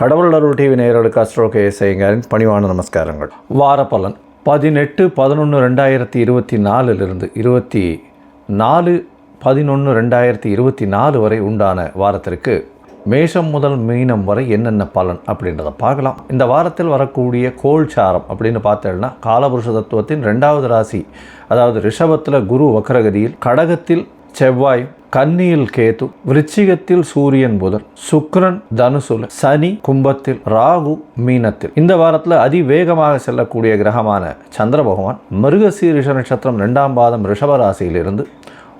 கடவுள் அருள் டிவி நேயர்களுக்கு அஸ்ட்ரோ கேஎஸ்ஐங்காரின் பணிவான நமஸ்காரங்கள். வார பலன். பதினெட்டு பதினொன்று ரெண்டாயிரத்தி இருபத்தி நாலுலேருந்து இருபத்தி நாலு பதினொன்று ரெண்டாயிரத்தி இருபத்தி நாலு வரை உண்டான வாரத்திற்கு மேஷம் முதல் மீனம் வரை என்னென்ன பலன் அப்படின்றத பார்க்கலாம். இந்த வாரத்தில் வரக்கூடிய கோல்சாரம் அப்படின்னு பார்த்தோம்னா காலபுருஷ தத்துவத்தின் ரெண்டாவது ராசி அதாவது ரிஷபத்தில் குரு வக்ரகதியில் கடகத்தில் செவ்வாய் கன்னியில் கேது விருச்சிகத்தில் சூரியன் புதன் சுக்ரன் தனுசுல சனி கும்பத்தில் ராகு மீனத்தில். இந்த வாரத்தில் அதிவேகமாக செல்லக்கூடிய கிரகமான சந்திர பகவான் மிருகசீரிஷ நட்சத்திரம் ரெண்டாம் பாதம் ரிஷப இருந்து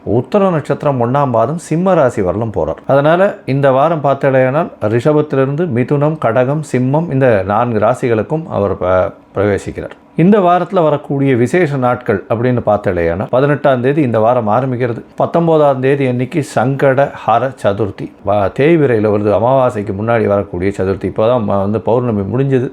உத்தர நட்சத்திரம் ஒன்றாம் பாதம் சிம்ம ராசி வரலும் போகிறார் அதனால் இந்த வாரம் பார்த்தடையானால் ரிஷபத்திலிருந்து மிதுனம் கடகம் சிம்மம் இந்த நான்கு ராசிகளுக்கும் அவர் ப- பிரவேசிக்கிறார். இந்த வாரத்தில் வரக்கூடிய விசேஷ நாட்கள் அப்படின்னு பார்த்தலையானா பதினெட்டாம் தேதி இந்த வாரம் ஆரம்பிக்கிறது. பத்தொம்போதாம் தேதி அன்னைக்கு சங்கட ஹர சதுர்த்தி. தேய்விரையில் வருது. அமாவாசைக்கு முன்னாடி வரக்கூடிய சதுர்த்தி. இப்போ தான் வந்து பௌர்ணமி முடிஞ்சது.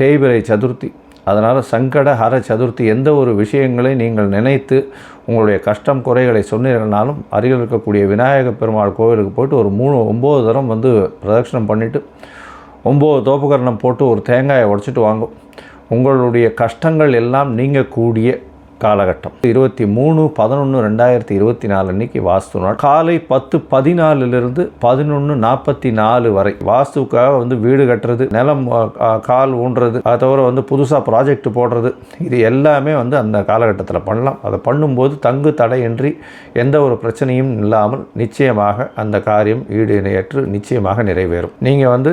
தேய்பிரை சதுர்த்தி. அதனால் சங்கட ஹர சதுர்த்தி எந்த ஒரு விஷயங்களை நீங்கள் நினைத்து உங்களுடைய கஷ்டம் குறைகளை சொன்னீர்கள்னாலும் அருகில் இருக்கக்கூடிய விநாயக பெருமாள் கோவிலுக்கு போயிட்டு ஒரு மூணு ஒம்பது தரம் வந்து பிரதட்சணம் பண்ணிவிட்டு ஒம்பது தோப்புக்கரணம் போட்டு ஒரு தேங்காயை உடச்சிட்டு வாங்கும். உங்களுடைய கஷ்டங்கள் எல்லாம் நீங்கக்கூடிய காலகட்டம். இருபத்தி மூணு பதினொன்று ரெண்டாயிரத்தி இருபத்தி நாலு அன்னைக்கு வாஸ்து நாள். காலை பத்து பதினாலுலேருந்து பதினொன்று நாற்பத்தி நாலு வரை வாஸ்துக்காக வந்து வீடு கட்டுறது நிலம் கால் ஊன்றது அதை தவிர வந்து புதுசாக ப்ராஜெக்ட் போடுறது இது எல்லாமே வந்து அந்த காலகட்டத்தில் பண்ணலாம். அதை பண்ணும்போது தங்கு தடையின்றி எந்த ஒரு பிரச்சனையும் இல்லாமல் நிச்சயமாக அந்த காரியம் ஈடு இணையற்று நிச்சயமாக நிறைவேறும். நீங்கள் வந்து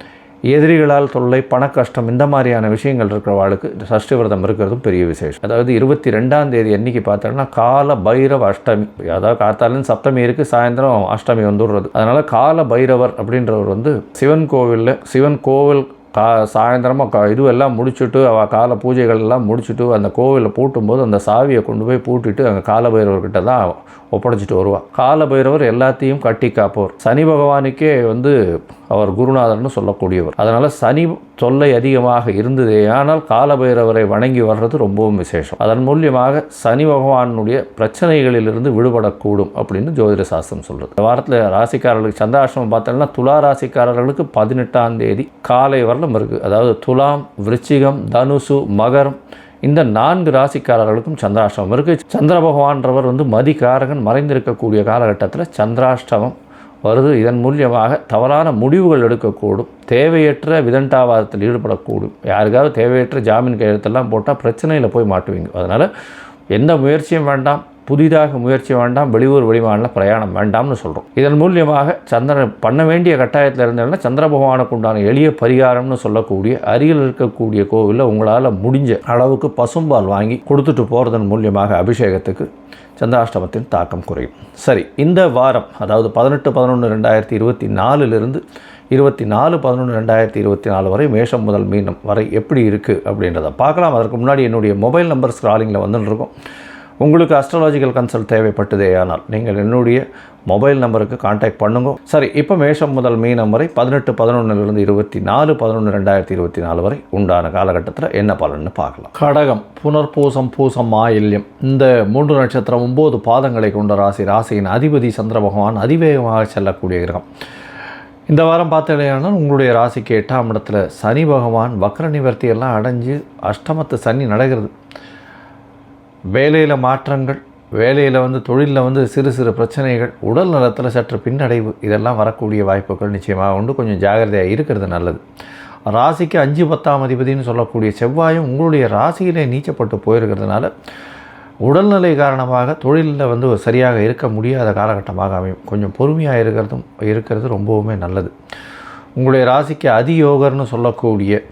எதிரிகளால் தொல்லை பண கஷ்டம் இந்த மாதிரியான விஷயங்கள் இருக்கிறவாளுக்கு இந்த சஷ்டி விரதம் இருக்கிறதும் பெரிய விசேஷம். அதாவது இருபத்தி ரெண்டாம் தேதி அன்னைக்கு பார்த்தோம்னா கால பைரவ அஷ்டமி. அதாவது காத்தாலும் சப்தமி இருக்குது சாயந்தரம் அஷ்டமி வந்துடுறது. அதனால் கால பைரவர் அப்படின்றவர் வந்து சிவன் கோவிலில் சிவன் கோவில் கா சாயந்தரமாக கா இதுவெல்லாம் முடிச்சுட்டு அவள் கால பூஜைகள் எல்லாம் முடிச்சுட்டு அந்த கோவிலில் பூட்டும்போது அந்த சாவியை கொண்டு போய் பூட்டிட்டு அங்கே காலபைரவர்கிட்ட தான் ஒப்படைச்சிட்டு வருவாள் காலபைரவர் எல்லாத்தையும் கட்டி காப்பவர். சனி பகவானுக்கே வந்து அவர் குருநாதர்னு சொல்லக்கூடியவர். அதனால் சனி தொல்லை அதிகமாக இருந்ததே ஆனால் காலபைரவரை வணங்கி வர்றது ரொம்பவும் விசேஷம். அதன் மூலியமாக சனி பகவானுடைய பிரச்சனைகளிலிருந்து விடுபடக்கூடும் அப்படின்னு ஜோதிட சாஸ்திரம் சொல்கிறது இந்த வாரத்தில் ராசிக்காரர்களுக்கு சந்திராஷ்டமம் பார்த்தோம்னா துலா ராசிக்காரர்களுக்கு பதினெட்டாம் தேதி காலை வரலும் இருக்குது அதாவது துலாம் விருச்சிகம் தனுசு மகரம் இந்த நான்கு ராசிக்காரர்களுக்கும் சந்திராஷ்டமம் இருக்குது சந்திர பகவான்றவர் வந்து மதிகாரகன் மறைந்திருக்கக்கூடிய காலகட்டத்தில் சந்திராஷ்டமம் வருது. இதன் மூலியமாக தவறான முடிவுகள் எடுக்கக்கூடும். தேவையற்ற விதண்டாவாதத்தில் ஈடுபடக்கூடும். யாருக்காவது தேவையற்ற ஜாமீன் கையெழுத்தெல்லாம் போட்டால் பிரச்சனையில் போய் மாட்டுவீங்க. அதனால் எந்த முயற்சியும் வேண்டாம். புதிதாக முயற்சி வேண்டாம் வெளியூர் வெளிமாநில பிரயாணம் வேண்டாம்னு சொல்கிறோம் இதன் மூலியமாக சந்திரன் பண்ண வேண்டிய கட்டாயத்தில் இருந்ததுன்னா சந்திர பகவானுக்கு உண்டான எளிய பரிகாரம்னு சொல்லக்கூடிய அருகில் இருக்கக்கூடிய கோவிலில் உங்களால் முடிஞ்ச அளவுக்கு பசும்பால் வாங்கி கொடுத்துட்டு போகிறதன் மூலியமாக அபிஷேகத்துக்கு சந்திராஷ்டமத்தின் தாக்கம் குறையும். சரி இந்த வாரம் அதாவது பதினெட்டு பதினொன்று ரெண்டாயிரத்தி இருபத்தி நாலுலேருந்து இருபத்தி நாலு பதினொன்று ரெண்டாயிரத்தி இருபத்தி நாலு வரை மேஷம் முதல் மீனம் வரை எப்படி இருக்குது அப்படின்றத பார்க்கலாம். அதற்கு முன்னாடி என்னுடைய மொபைல் நம்பர் ஸ்க்ராலிங்கில் வந்துட்டுருக்கோம் உங்களுக்கு அஸ்ட்ராலாஜிக்கல் கன்சல்ட் தேவைப்பட்டதே ஆனால் நீங்கள் என்னுடைய மொபைல் நம்பருக்கு காண்டாக்ட் பண்ணுங்க. சரி இப்போ மேஷம் முதல் மீனம் வரை பதினெட்டு பதினொன்றுலேருந்து இருபத்தி நாலு பதினொன்று ரெண்டாயிரத்தி இருபத்தி நாலு வரை உண்டான காலகட்டத்தில் என்ன பலன்னு பார்க்கலாம். கடகம் புனர்பூசம் பூசம் மாயில்யம். இந்த மூன்று நட்சத்திரம் ஒம்பது பாதங்களை கொண்ட ராசி ராசியின் அதிபதி சந்திர பகவான் அதிவேகமாக செல்லக்கூடிய கிரகம். இந்த வாரம் பார்த்தீங்கன்னா உங்களுடைய ராசிக்கு எட்டாம் இடத்துல சனி பகவான் வக்ர நிவர்த்தி எல்லாம் அடைஞ்சு அஷ்டமத்து சனி நடக்கிறது. வேலையில் மாற்றங்கள் வேலையில் வந்து தொழிலில் வந்து சிறு சிறு பிரச்சனைகள் உடல் நலத்தில் சற்று பின்னடைவு இதெல்லாம் வரக்கூடிய வாய்ப்புகள் நிச்சயமாக உண்டு. கொஞ்சம் ஜாகிரதையாக இருக்கிறது நல்லது. ராசிக்கு அஞ்சு பத்தாம் அதிபதினு சொல்லக்கூடிய செவ்வாயும் உங்களுடைய ராசியிலே நீச்சப்பட்டு போயிருக்கிறதுனால உடல்நிலை காரணமாக தொழிலில் வந்து சரியாக இருக்க முடியாத காலகட்டமாக அமையும். கொஞ்சம் பொறுமையாக இருக்கிறதும் இருக்கிறது ரொம்பவுமே நல்லது. உங்களுடைய ராசிக்கு அதியோகர்னு சொல்லக்கூடிய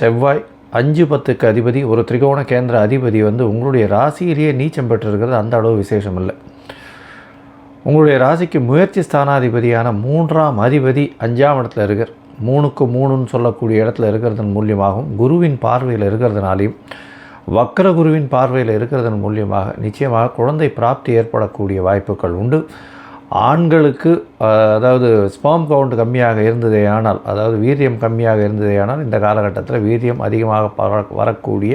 செவ்வாய் அஞ்சு பத்துக்கு அதிபதி ஒரு திரிகோண கேந்திர அதிபதி வந்து உங்களுடைய ராசியிலேயே நீச்சம் பெற்றிருக்கிறது. அந்த அளவு விசேஷம் இல்லை. உங்களுடைய ராசிக்கு முயற்சி ஸ்தானாதிபதியான மூன்றாம் அதிபதி அஞ்சாம் இடத்துல இருக்கிற மூணுக்கு மூணுன்னு சொல்லக்கூடிய இடத்துல இருக்கிறதன் மூலியமாகவும் குருவின் பார்வையில் இருக்கிறதுனாலையும் வக்கர குருவின் பார்வையில் இருக்கிறதன் மூலியமாக நிச்சயமாக குழந்தை பிராப்தி ஏற்படக்கூடிய வாய்ப்புகள் உண்டு. ஆண்களுக்கு அதாவது ஸ்பாம் கவுண்ட் கம்மியாக இருந்ததே ஆனால் அதாவது வீரியம் கம்மியாக இருந்ததே ஆனால் இந்த காலகட்டத்தில் வீரியம் அதிகமாக பர- வரக்கூடிய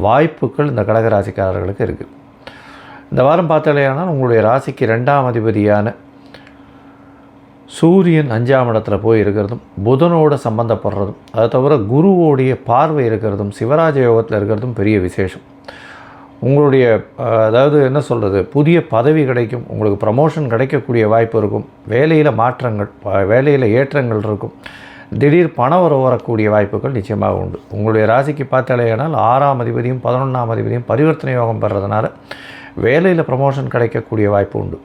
வாய்ப்புகள் இந்த கடகராசிக்காரர்களுக்கு இருக்குது இந்த வாரம் பார்த்தாலேயானால் உங்களுடைய ராசிக்கு ரெண்டாம் அதிபதியான சூரியன் அஞ்சாம் இடத்துல போய் இருக்கிறதும் புதனோட சம்மந்தப்படுறதும் அதை தவிர குருவோடைய பார்வை இருக்கிறதும் சிவராஜ யோகத்தில் இருக்கிறதும் பெரிய விசேஷம். உங்களுடைய அதாவது என்ன சொல்கிறது புதிய பதவி கிடைக்கும் உங்களுக்கு ப்ரமோஷன் கிடைக்கக்கூடிய வாய்ப்பு இருக்கும் வேலையில் மாற்றங்கள் வேலையில் ஏற்றங்கள் இருக்கும் திடீர் பணவரவு வரக்கூடிய வாய்ப்புகள் நிச்சயமாக உண்டு. உங்களுடைய ராசிக்கு பார்த்தாலேயானால் ஆறாம் அதிபதியும் பதினொன்றாம் அதிபதியும் பரிவர்த்தனை யோகம் பெறதுனால வேலையில் ப்ரமோஷன் கிடைக்கக்கூடிய வாய்ப்பு உண்டு.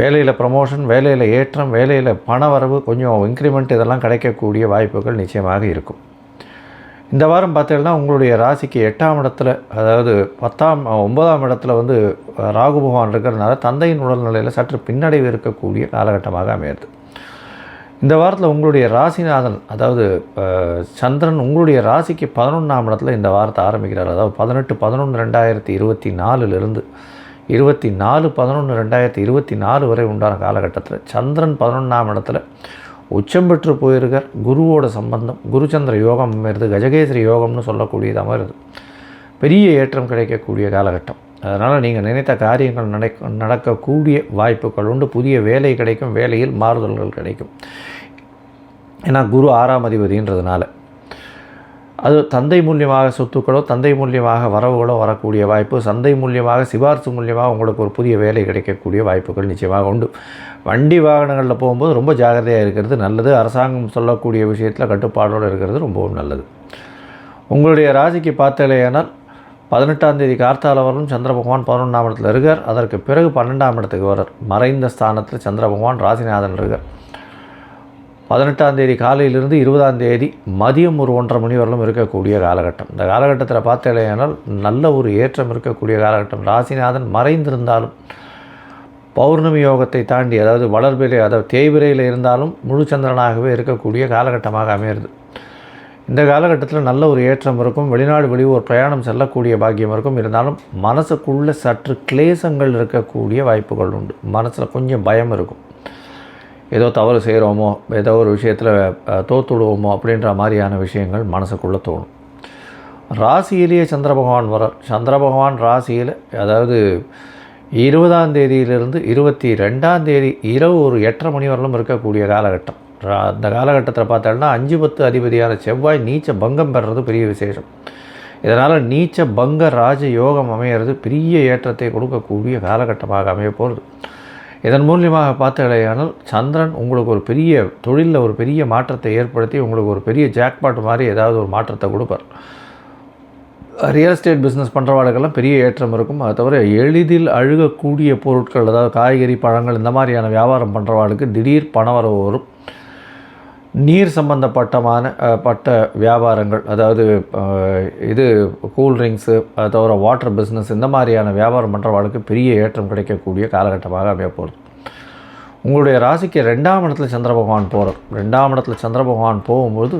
வேலையில் ப்ரமோஷன் வேலையில் ஏற்றம் வேலையில் பண வரவு கொஞ்சம் இன்க்ரிமெண்ட் இதெல்லாம் கிடைக்கக்கூடிய வாய்ப்புகள் நிச்சயமாக இருக்கும். இந்த வாரம் பார்த்தீங்கன்னா உங்களுடைய ராசிக்கு எட்டாம் இடத்துல அதாவது பத்தாம் ஒன்பதாம் இடத்துல வந்து ராகு பகவான் இருக்கிறதுனால தந்தையின் உடல்நிலையில் சற்று பின்னடைவு இருக்கக்கூடிய காலகட்டமாக அமையிறது. இந்த வாரத்தில் உங்களுடைய ராசிநாதன் அதாவது சந்திரன் உங்களுடைய ராசிக்கு பதினொன்றாம் இடத்துல இந்த வாரத்தை ஆரம்பிக்கிறார். அதாவது பதினெட்டு பதினொன்று ரெண்டாயிரத்தி இருபத்தி நாலுலேருந்து இருபத்தி நாலு பதினொன்று ரெண்டாயிரத்தி இருபத்தி நாலு வரை உண்டான காலகட்டத்தில் சந்திரன் பதினொன்றாம் இடத்துல உச்சம் பெற்று போயிருக்கார். குருவோட சம்பந்தம் குருச்சந்திர யோகம் இருந்து கஜகேசரி யோகம்னு சொல்லக்கூடியது அமருது பெரிய ஏற்றம் கிடைக்கக்கூடிய காலகட்டம். அதனால் நீங்கள் நினைத்த காரியங்கள் நடக்க நடக்கக்கூடிய வாய்ப்புகள் உண்டு. புதிய வேலை கிடைக்கும் வேலையில் மாறுதல்கள் கிடைக்கும். ஏன்னா குரு ஆறாம் அதிபதின்றதுனால. அது தந்தை மூலியமாக சொத்துக்களோ தந்தை மூலியமாக வரவுகளோ வரக்கூடிய வாய்ப்பு சந்தை மூலியமாக சிபாரிசு மூலியமாக உங்களுக்கு ஒரு புதிய வேலை கிடைக்கக்கூடிய வாய்ப்புகள் நிச்சயமாக உண்டு. வண்டி வாகனங்களில் போகும்போது ரொம்ப ஜாகிரதையாக இருக்கிறது நல்லது. அரசாங்கம் சொல்லக்கூடிய விஷயத்தில் கட்டுப்பாடோடு இருக்கிறது ரொம்பவும் நல்லது. உங்களுடைய ராசிக்கு பார்த்தாலேயானால் பதினெட்டாம் தேதி கார்த்தால வரலும் சந்திர பகவான் பதினொன்றாம் இடத்துல இருக்கார். அதற்கு பிறகு பன்னெண்டாம் இடத்துக்கு வரார் மறைந்த ஸ்தானத்தில் சந்திர பகவான் ராசிநாதன் இருக்கார். பதினெட்டாம் தேதி காலையிலிருந்து இருபதாம் தேதி மதியம் ஒரு ஒன்றரை மணி வரலும் இருக்கக்கூடிய காலகட்டம். இந்த காலகட்டத்தில் பார்த்தாலேயானால் நல்ல ஒரு ஏற்றம் இருக்கக்கூடிய காலகட்டம். ராசிநாதன் மறைந்திருந்தாலும் பௌர்ணமி யோகத்தை தாண்டி அதாவது வளர்பிறை அதாவது தேய்பிரையில் இருந்தாலும் முழு சந்திரனாகவே இருக்கக்கூடிய காலகட்டமாக அமையிறது. இந்த காலகட்டத்தில் நல்ல ஒரு ஏற்றம் இருக்கும். வெளிநாடு வெளியூர் பிரயாணம் செல்லக்கூடிய பாக்கியம் இருக்கும். இருந்தாலும் மனசுக்குள்ளே சற்று கிளேசங்கள் இருக்கக்கூடிய வாய்ப்புகள் உண்டு. மனசில் கொஞ்சம் பயம் இருக்கும். ஏதோ தவறு செய்கிறோமோ ஏதோ ஒரு விஷயத்தில் தோத்துடுவோமோ அப்படின்ற மாதிரியான விஷயங்கள் மனசுக்குள்ளே தோணும். ராசியிலேயே சந்திர பகவான் வர சந்திர பகவான் ராசியில் அதாவது இருபதாம் தேதியிலிருந்து இருபத்தி ரெண்டாம் தேதி இரவு ஒரு எட்டரை மணி வரலும் இருக்கக்கூடிய காலகட்டம். ரா- அந்த காலகட்டத்தில் பார்த்தோம்னா அஞ்சு பத்து அதிபதியான செவ்வாய் நீச்ச பங்கம் பெறுறது பெரிய விசேஷம். இதனால் நீச்ச பங்க ராஜ யோகம் அமையிறது பெரிய ஏற்றத்தை கொடுக்கக்கூடிய காலகட்டமாக அமைய போகிறது. இதன் மூலியமாக பார்த்தடையானால் சந்திரன் உங்களுக்கு ஒரு பெரிய தொழிலில் ஒரு பெரிய மாற்றத்தை ஏற்படுத்தி உங்களுக்கு ஒரு பெரிய ஜாக்பாட் மாதிரி ஏதாவது ஒரு மாற்றத்தை கொடுப்பார். ரியல் எஸ்டேட் பிஸ்னஸ் பண்ணுறவாளுக்கெல்லாம் பெரிய ஏற்றம் இருக்கும். அதை தவிர எளிதில் அழுகக்கூடிய பொருட்கள் அதாவது காய்கறி பழங்கள் இந்த மாதிரியான வியாபாரம் பண்ணுறவாளுக்கு திடீர் பணவரவு வரும். நீர் சம்பந்தப்பட்டமான பட்ட வியாபாரங்கள் அதாவது இது கூல்ட்ரிங்க்ஸு அது தவிர வாட்டர் பிஸ்னஸ் இந்த மாதிரியான வியாபாரம் பண்ணுறவர்களுக்கு பெரிய ஏற்றம் கிடைக்கக்கூடிய காலகட்டமாக அமைய போகிறது உங்களுடைய ராசிக்கு ரெண்டாம் இடத்துல சந்திர பகவான் போகிறார் ரெண்டாம் இடத்துல சந்திர பகவான் போகும்போது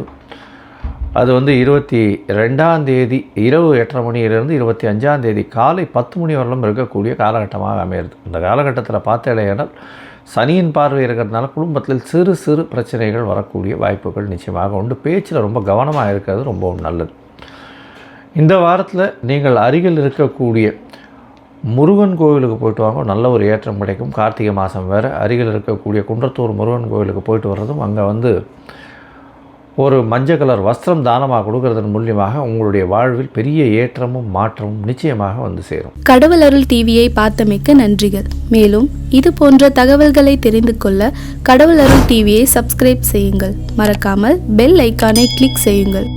அது வந்து இருபத்தி ரெண்டாம் தேதி இரவு எட்டரை மணியிலிருந்து இருபத்தி அஞ்சாம் தேதி காலை பத்து மணி வரலும் இருக்கக்கூடிய காலகட்டமாக அமையிறது. இந்த காலகட்டத்தில் பார்த்தேனால் சனியின் பார்வை இருக்கிறதுனால குடும்பத்தில் சிறு சிறு பிரச்சனைகள் வரக்கூடிய வாய்ப்புகள் நிச்சயமாக உண்டு. பேச்சில் ரொம்ப கவனமாக இருக்கிறது ரொம்பவும் நல்லது. இந்த வாரத்தில் நீங்கள் அருகில் இருக்கக்கூடிய முருகன் கோவிலுக்கு போயிட்டு வாங்க. நல்ல ஒரு ஏற்றம் கிடைக்கும். கார்த்திகை மாதம் வேறு. அருகில் இருக்கக்கூடிய குன்றத்தூர் முருகன் கோவிலுக்கு போயிட்டு வர்றதும் அங்கே வந்து ஒரு மஞ்சள் கலர் வஸ்திரம் தானமாக கொடுக்கறதன் மூலியமாக உங்களுடைய வாழ்வில் பெரிய ஏற்றமும் மாற்றமும் நிச்சயமாக வந்து சேரும். கடவுள் அருள் டிவியை பார்த்தமைக்க நன்றிகள். மேலும் இது போன்ற தகவல்களை தெரிந்து கொள்ள கடவுள் அருள் டிவியை சப்ஸ்கிரைப் செய்யுங்கள். மறக்காமல் பெல் ஐக்கானை கிளிக் செய்யுங்கள்.